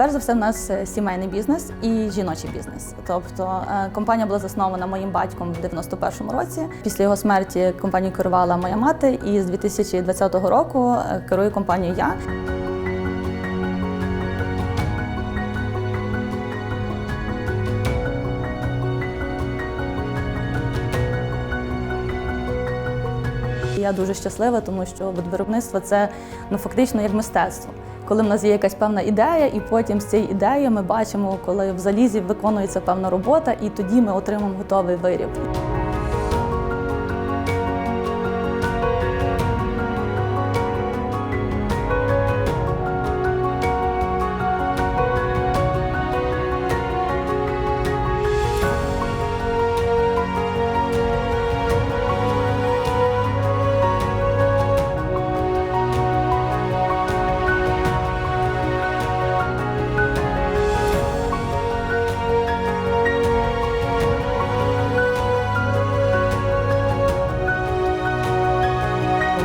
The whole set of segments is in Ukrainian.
Перш за все, в нас е, сімейний бізнес і жіночий бізнес. Тобто е, компанія була заснована моїм батьком в 91-му році. Після його смерті компанію керувала моя мати, і з 2020 року е, керую компанією я. Я дуже щаслива, тому що виробництво це ну фактично як мистецтво. Коли в нас є якась певна ідея, і потім з цієї ідеї ми бачимо, коли в залізі виконується певна робота, і тоді ми отримаємо готовий виріб.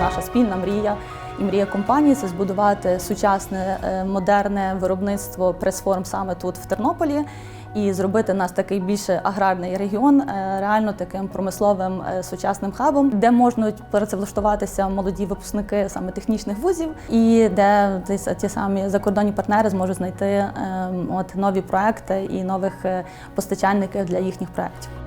Наша спільна мрія і мрія компанії це збудувати сучасне е, модерне виробництво прес-форм саме тут в Тернополі. І зробити нас такий більше аграрний регіон, е, реально таким промисловим е, сучасним хабом, де можуть працевлаштуватися молоді випускники саме технічних вузів, і де ті, самі закордонні партнери зможуть знайти е, от нові проекти і нових постачальників для їхніх проектів.